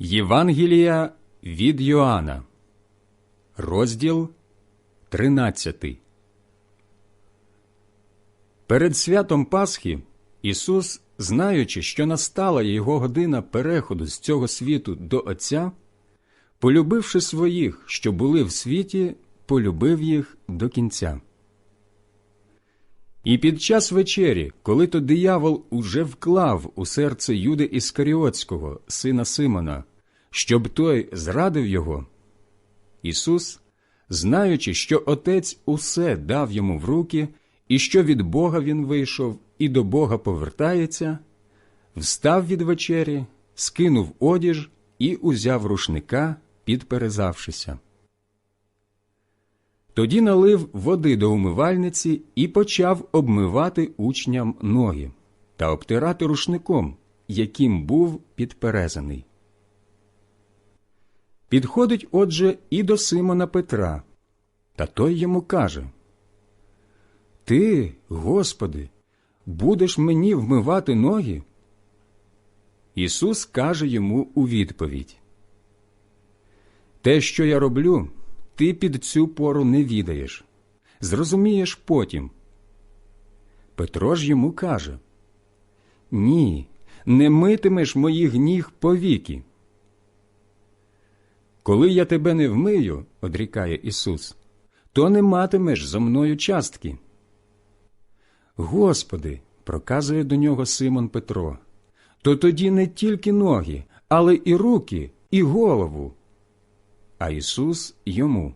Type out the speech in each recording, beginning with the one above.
Євангелія від Йоанна, розділ 13. Перед святом Пасхи Ісус, знаючи, що настала його година переходу з цього світу до Отця, полюбивши своїх, що були в світі, полюбив їх до кінця. І під час вечері, коли то диявол уже вклав у серце Юди Іскаріотського, сина Симона, щоб той зрадив його, Ісус, знаючи, що Отець усе дав йому в руки, і що від Бога він вийшов і до Бога повертається, встав від вечері, скинув одіж і узяв рушника, підперезавшися. Тоді налив води до умивальниці і почав обмивати учням ноги та обтирати рушником, яким був підперезаний. Підходить, отже, і до Симона Петра, та той йому каже Ти, Господи, будеш мені вмивати ноги? Ісус каже йому у відповідь Те, що я роблю, ти під цю пору не відаєш. Зрозумієш потім. Петро ж йому каже Ні, не митимеш моїх ніг повіки. Коли я тебе не вмию, одрікає Ісус, то не матимеш зо мною частки. Господи, проказує до нього Симон Петро, то тоді не тільки ноги, але і руки, і голову. А Ісус йому.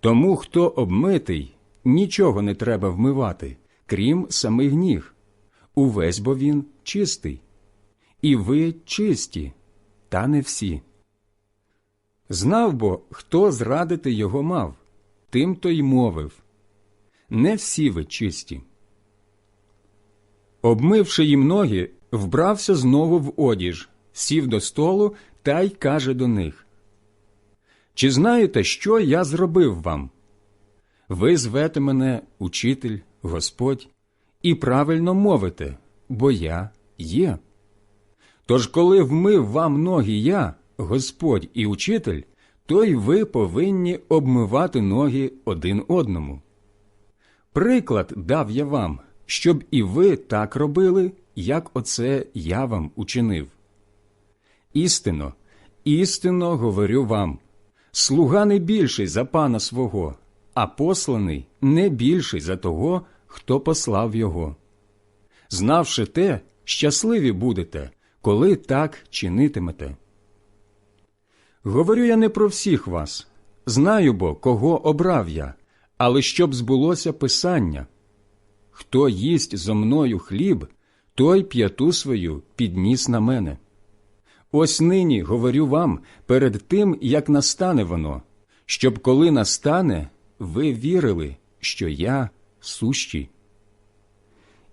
Тому, хто обмитий, нічого не треба вмивати, крім самих ніг. Увесь бо він чистий. І ви чисті, та не всі. Знав бо, хто зрадити його мав, тим то й мовив. Не всі ви чисті. Обмивши їм ноги, вбрався знову в одіж, сів до столу та й каже до них Чи знаєте, що я зробив вам? Ви звете мене учитель, Господь, і правильно мовите, бо я є. Тож, коли вмив вам ноги я, Господь і учитель, то й ви повинні обмивати ноги один одному. Приклад дав я вам, щоб і ви так робили, як оце я вам учинив. Істинно, істинно говорю вам слуга не більший за пана свого, а посланий не більший за того, хто послав його. Знавши те, щасливі будете, коли так чинитимете. Говорю я не про всіх вас, знаю бо, кого обрав я, але щоб збулося Писання. Хто їсть зо мною хліб, той п'яту свою підніс на мене. Ось нині говорю вам перед тим, як настане воно, щоб коли настане, ви вірили, що я сущий.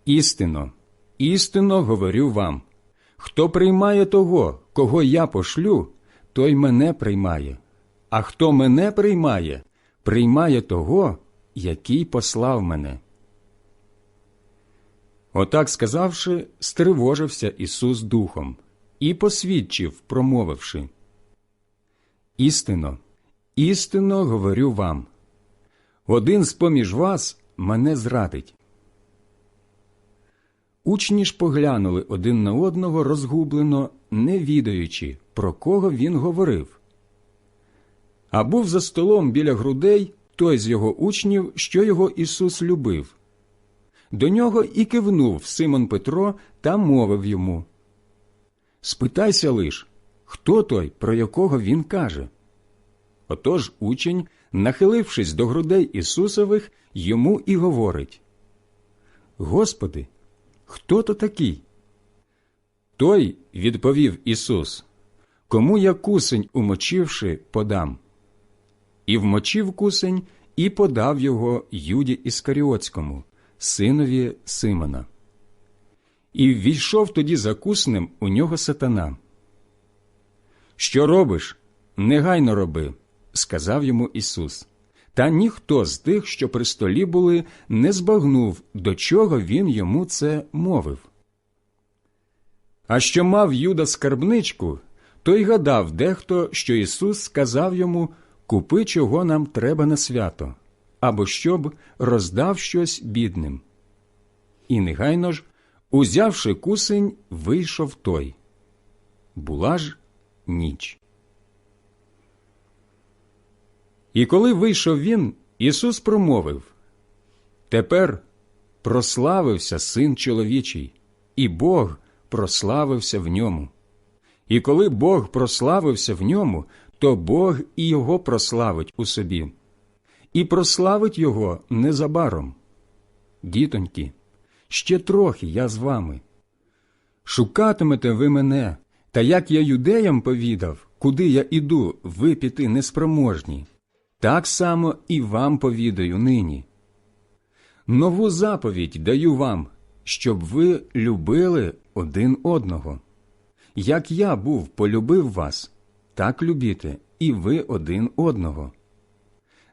Істинно, істинно говорю вам хто приймає того, кого я пошлю, той мене приймає, а хто мене приймає, приймає того, який послав мене. Отак сказавши, стривожився Ісус духом і посвідчив, промовивши Істинно, істинно говорю вам один з поміж вас мене зрадить. Учні ж поглянули один на одного розгублено, не відаючи, про кого він говорив. А був за столом біля грудей той з його учнів, що його Ісус любив. До нього і кивнув Симон Петро та мовив йому Спитайся лиш, хто той, про якого він каже. Отож учень, нахилившись до грудей Ісусових, йому і говорить Господи, хто то такий? Той, відповів Ісус, кому я кусень, умочивши, подам. І вмочив кусень, і подав його Юді Іскаріотському, синові Симона. І ввійшов тоді за куснем у нього сатана. Що робиш? Негайно роби, сказав йому Ісус. Та ніхто з тих, що при столі були, не збагнув, до чого він йому це мовив. А що мав Юда скарбничку, той гадав дехто, що Ісус сказав йому Купи, чого нам треба на свято, або щоб роздав щось бідним. І негайно ж, узявши кусень, вийшов той. Була ж ніч. І коли вийшов він, Ісус промовив Тепер прославився син чоловічий, і Бог прославився в ньому. І коли Бог прославився в ньому, то Бог і його прославить у собі, і прославить його незабаром. Дітоньки, ще трохи я з вами. Шукатимете ви мене, та як я юдеям повідав, куди я іду, ви піти неспроможні, так само і вам повідаю нині. Нову заповідь даю вам, щоб ви любили один одного. Як я був полюбив вас, так любіте і ви один одного.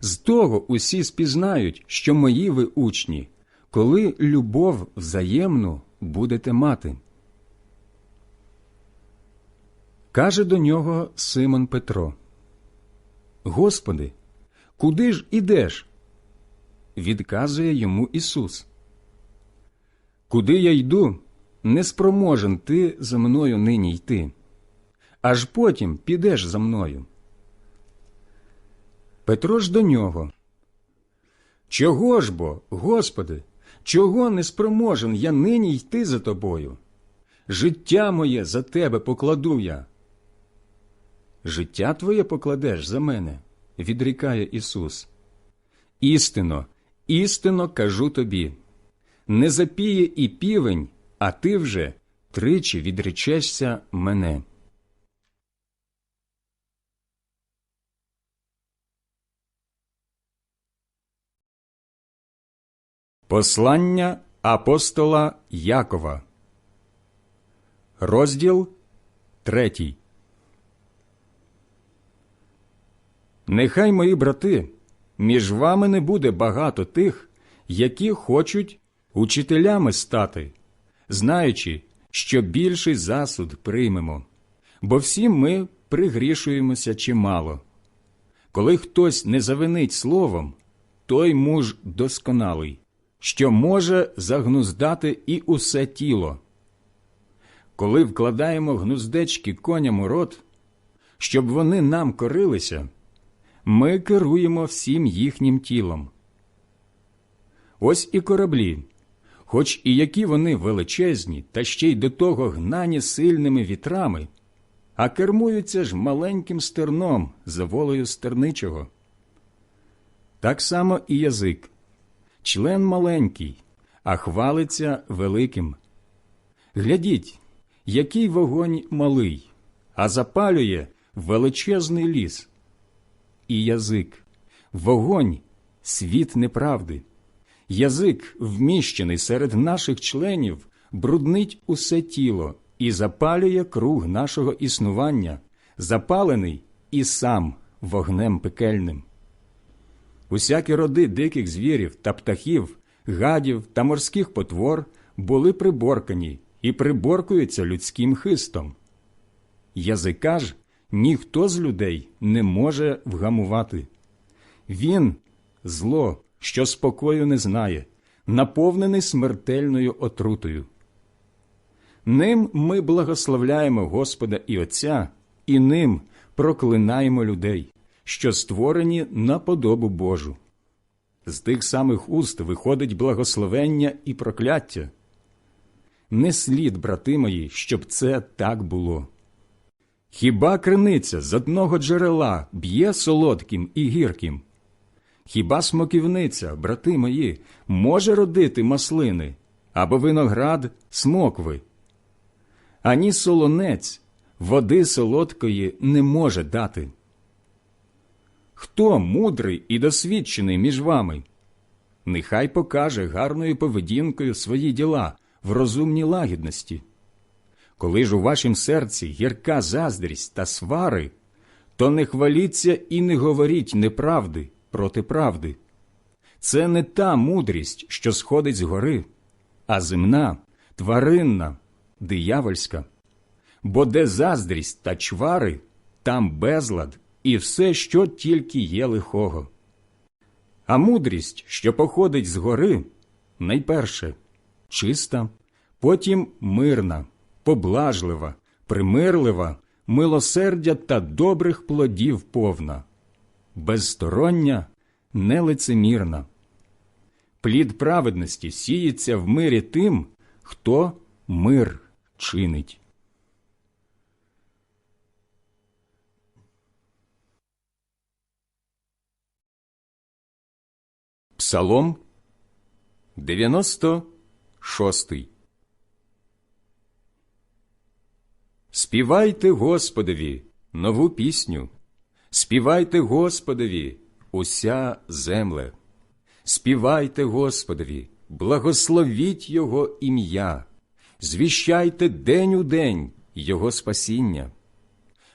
З того усі спізнають, що мої ви учні, коли любов взаємну будете мати. Каже до нього Симон Петро Господи, куди ж ідеш? Відказує йому Ісус. Куди я йду, не спроможен ти за мною нині йти, аж потім підеш за мною. Петро ж до нього. Чого ж бо, Господи, чого не спроможен я нині йти за тобою? Життя моє за тебе покладу я. Життя твоє покладеш за мене, відрікає Ісус. Істинно, істинно кажу тобі не запіє і півень, а ти вже тричі відречешся мене. Послання апостола Якова, розділ третій. Нехай мої брати, між вами не буде багато тих, які хочуть учителями стати, знаючи, що більший засуд приймемо, бо всі ми пригрішуємося чимало. Коли хтось не завинить словом, той муж досконалий, що може загнуздати і усе тіло. Коли вкладаємо гнуздечки коням у рот, щоб вони нам корилися, ми керуємо всім їхнім тілом. Ось і кораблі, хоч і які вони величезні, та ще й до того гнані сильними вітрами, а кермуються ж маленьким стерном за волею стерничого. Так само і язик, член маленький, а хвалиться великим. Глядіть, який вогонь малий, а запалює величезний ліс. І язик, вогонь, світ неправди. Язик, вміщений серед наших членів, бруднить усе тіло і запалює круг нашого існування, запалений і сам вогнем пекельним. Усякі роди диких звірів та птахів, гадів та морських потвор були приборкані і приборкуються людським хистом. Язика ж ніхто з людей не може вгамувати. Він зло що спокою не знає, наповнений смертельною отрутою. Ним ми благословляємо Господа і Отця, і ним проклинаємо людей, що створені на подобу Божу. З тих самих уст виходить благословення і прокляття. Не слід, брати мої, щоб це так було. Хіба криниця з одного джерела б'є солодким і гірким? Хіба смоківниця, брати мої, може родити маслини або виноград смокви? Ані солонець води солодкої не може дати. Хто мудрий і досвідчений між вами? Нехай покаже гарною поведінкою свої діла в розумній лагідності. Коли ж у вашім серці гірка заздрість та свари, то не хваліться і не говоріть неправди проти правди. Це не та мудрість, що сходить з гори, а земна, тваринна, диявольська. бо де заздрість та чвари, там безлад і все, що тільки є лихого. А мудрість, що походить з гори, найперше чиста, потім мирна, поблажлива, примирлива, милосердя та добрих плодів повна, безстороння, нелицемірна. Плід праведності сіється в мирі тим, хто мир чинить. Псалом 96 Співайте Господові нову пісню, співайте Господові уся земле, співайте Господові, благословіть Його ім'я, звіщайте день у день Його спасіння,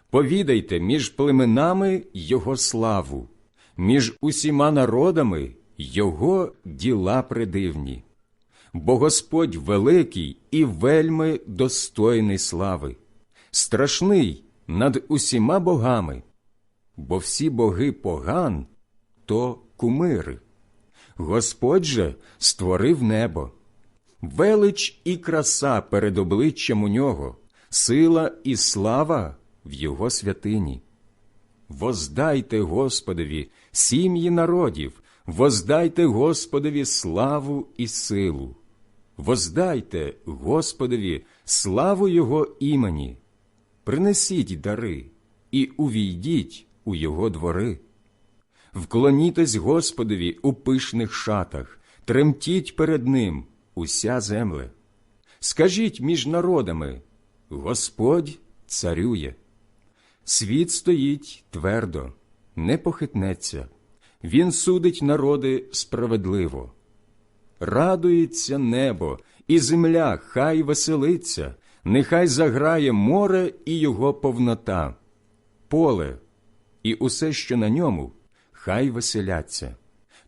повідайте між племенами Його славу, між усіма народами Його діла придивні. Бо Господь великий і вельми достойний слави, страшний над усіма богами, бо всі боги поган то кумири. Господь же створив небо, велич і краса перед обличчям у нього, сила і слава в його святині. Воздайте Господові, сім'ї народів, воздайте Господові славу і силу, воздайте Господові славу Його імені, принесіть дари і увійдіть у Його двори. Вклонітесь Господові у пишних шатах, тремтіть перед Ним уся земле. Скажіть між народами Господь царює. Світ стоїть твердо, не похитнеться, він судить народи справедливо. Радується небо, і земля хай веселиться, нехай заграє море і його повнота, поле і усе, що на ньому, хай веселяться.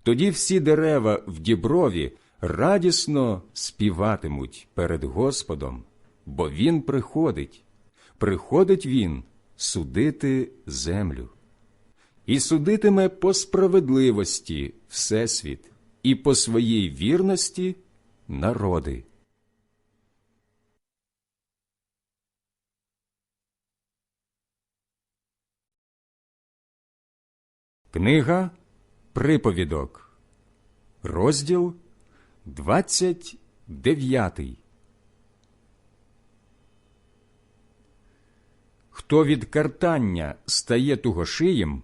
Тоді всі дерева в діброві радісно співатимуть перед Господом, бо Він приходить, приходить Він судити землю. І судитиме по справедливості Всесвіт, і по своїй вірності народи. Книга Приповідок, розділ 29 Хто від картання стає тугошиєм,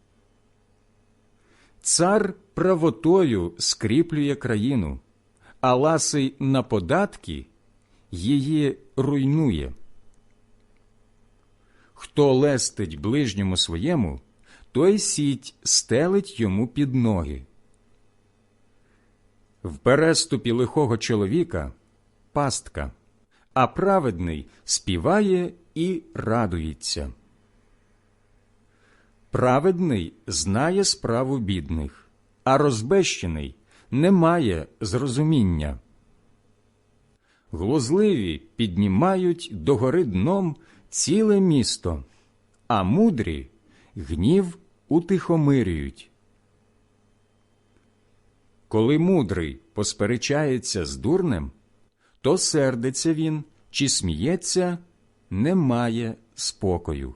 Цар правотою скріплює країну, а ласий на податки її руйнує. Хто лестить ближньому своєму, той сіть стелить йому під ноги. В переступі лихого чоловіка пастка, а праведний співає і радується. Праведний знає справу бідних, а розбещений не має зрозуміння. Глузливі піднімають догори дном ціле місто, а мудрі гнів утихомирюють. Коли мудрий посперечається з дурнем, то сердиться він чи сміється, не має спокою.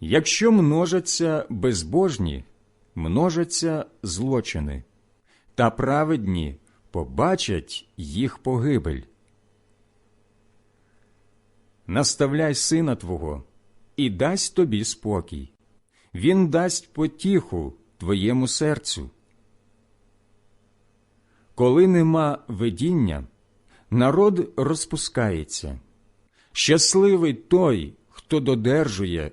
Якщо множаться безбожні, множаться злочини, та праведні побачать їх погибель. Наставляй сина твого і дасть тобі спокій, він дасть потіху твоєму серцю. Коли нема видіння, народ розпускається. Щасливий той, хто додержує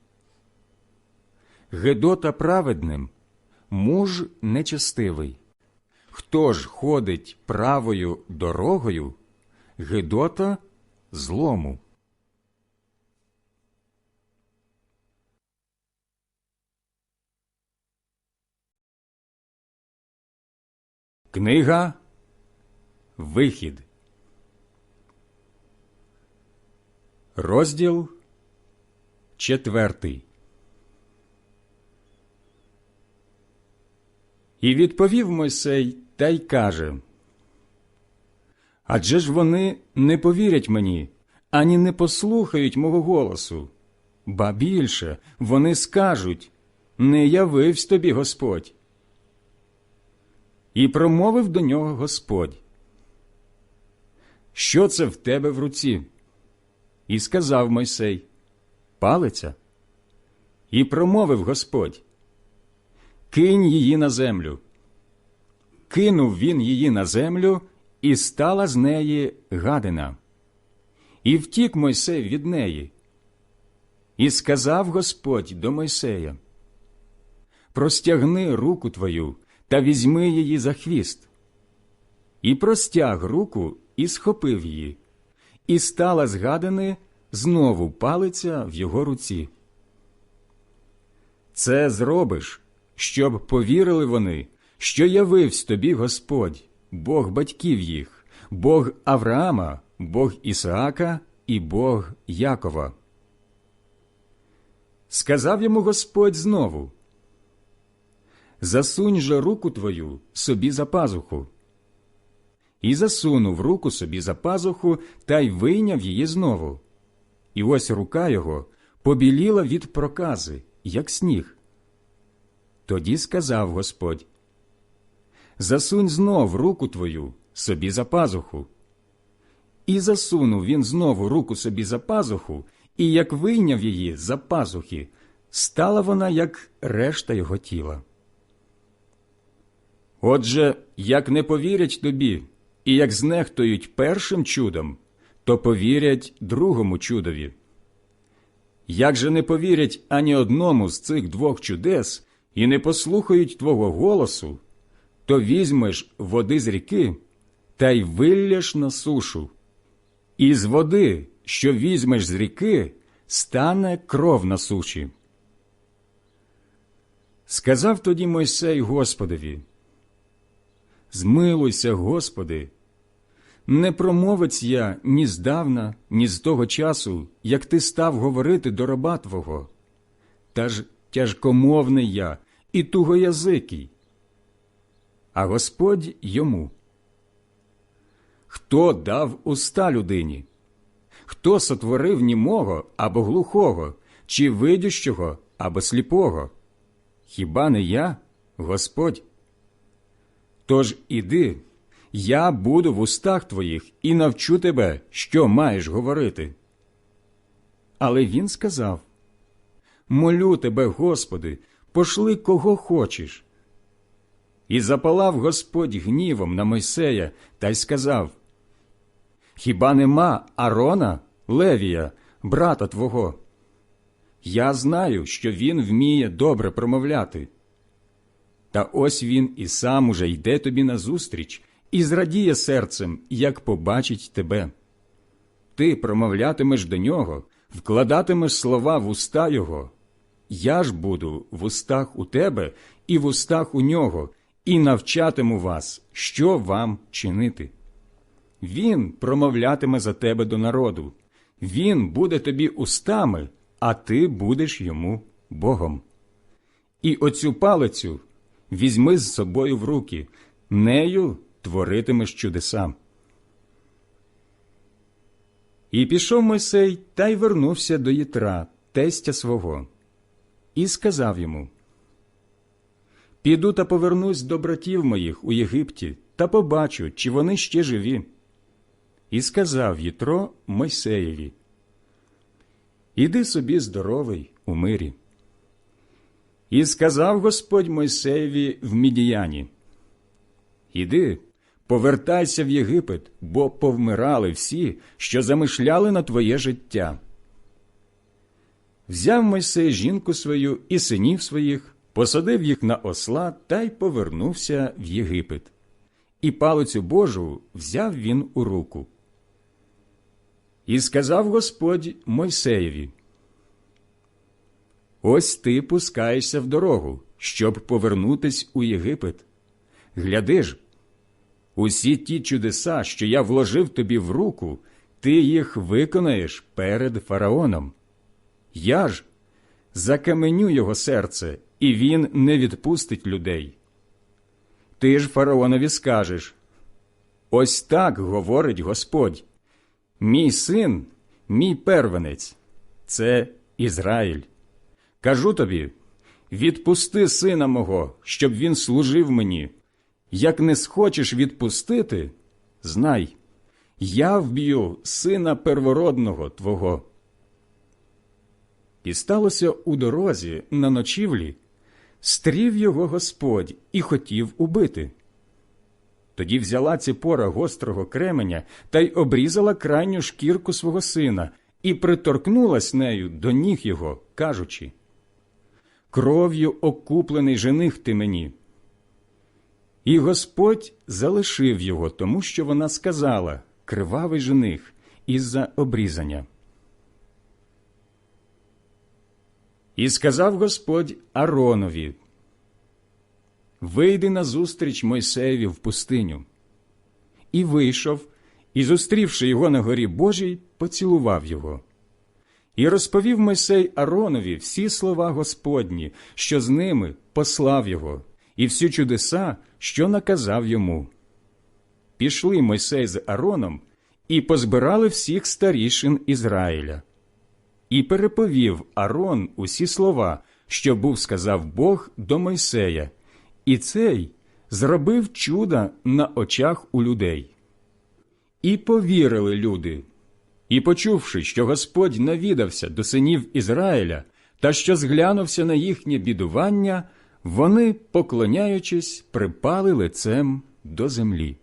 Гедота праведним, муж нечестивий. Хто ж ходить правою дорогою, Гедота злому. Книга Вихід. Розділ четвертий. І відповів Мойсей та й каже Адже ж вони не повірять мені, ані не послухають мого голосу. Ба більше вони скажуть Не явивсь тобі Господь. І промовив до нього Господь. Що це в тебе в руці? І сказав Мойсей Палиця. І промовив Господь Кинь її на землю. Кинув він її на землю, і стала з неї гадина. І втік Мойсей від неї. І сказав Господь до Мойсея Простягни руку твою та візьми її за хвіст. І простяг руку і схопив її, і стала з гадини знову палиця в його руці. Це зробиш, щоб повірили вони, що явився тобі Господь, Бог батьків їх, Бог Авраама, Бог Ісаака і Бог Якова. Сказав йому Господь знову Засунь же руку твою собі за пазуху. І засунув руку собі за пазуху та й вийняв її знову. І ось рука його побіліла від прокази, як сніг. Тоді сказав Господь Засунь знов руку твою собі за пазуху. І засунув він знову руку собі за пазуху, і як вийняв її за пазухи, стала вона, як решта його тіла. Отже, як не повірять тобі, і як знехтують першим чудом, то повірять другому чудові. Як же не повірять ані одному з цих двох чудес і не послухають твого голосу, то візьмеш води з ріки та й вилляш на сушу. І з води, що візьмеш з ріки, стане кров на суші. Сказав тоді Мойсей Господові, Змилуйся, Господи, не промовець я ні здавна, ні з того часу, як ти став говорити до раба Твого. Та ж тяжкомовний я і тугоязикий. А Господь йому. Хто дав уста людині? Хто сотворив німого або глухого, чи видющого або сліпого? Хіба не я, Господь? Тож іди, я буду в устах твоїх і навчу тебе, що маєш говорити. Але він сказав Молю тебе, Господи, пошли кого хочеш. І запалав Господь гнівом на Мойсея та й сказав Хіба нема Арона, Левія, брата твого? Я знаю, що він вміє добре промовляти. Та ось він і сам уже йде тобі назустріч і зрадіє серцем, як побачить тебе. Ти промовлятимеш до нього, вкладатимеш слова в уста його. Я ж буду в устах у тебе і в устах у нього, і навчатиму вас, що вам чинити. Він промовлятиме за тебе до народу, він буде тобі устами, а ти будеш йому Богом. І оцю палицю візьми з собою в руки, нею творитимеш чудеса. І пішов Мойсей та й вернувся до Єтра, тестя свого, і сказав йому Піду та повернусь до братів моїх у Єгипті та побачу, чи вони ще живі. І сказав Єтро Мойсеєві Іди собі здоровий у мирі. І сказав Господь Мойсеєві в Мідіяні Іди, повертайся в Єгипет, бо повмирали всі, що замишляли на твоє життя. Взяв Мойсей жінку свою і синів своїх, посадив їх на осла та й повернувся в Єгипет. І палицю Божу взяв він у руку. І сказав Господь Мойсеєві Ось ти пускаєшся в дорогу, щоб повернутись у Єгипет. Гляди ж, усі ті чудеса, що я вложив тобі в руку, ти їх виконаєш перед фараоном. Я ж закаменю його серце, і він не відпустить людей. Ти ж фараонові скажеш Ось так говорить Господь. Мій син, мій первенець, це Ізраїль. Кажу тобі відпусти сина мого, щоб він служив мені. Як не схочеш відпустити, знай, я вб'ю сина первородного твого. І сталося у дорозі на ночівлі, стрів його Господь і хотів убити. Тоді взяла ціпора гострого кременя та й обрізала крайню шкірку свого сина і приторкнулась нею до ніг його, кажучи Кров'ю окуплений жених ти мені. І Господь залишив його, тому що вона сказала кривавий жених із-за обрізання. І сказав Господь Аронові Вийди назустріч Мойсеєві в пустиню. І вийшов, і, зустрівши його на горі Божій, поцілував його. І розповів Мойсей Аронові всі слова Господні, що з ними послав його, і всі чудеса, що наказав йому. Пішли Мойсей з Ароном і позбирали всіх старішин Ізраїля. І переповів Арон усі слова, що був сказав Бог до Мойсея, і цей зробив чуда на очах у людей. І повірили люди. І, почувши, що Господь навідався до синів Ізраїля та що зглянувся на їхнє бідування, вони, поклоняючись, припали лицем до землі.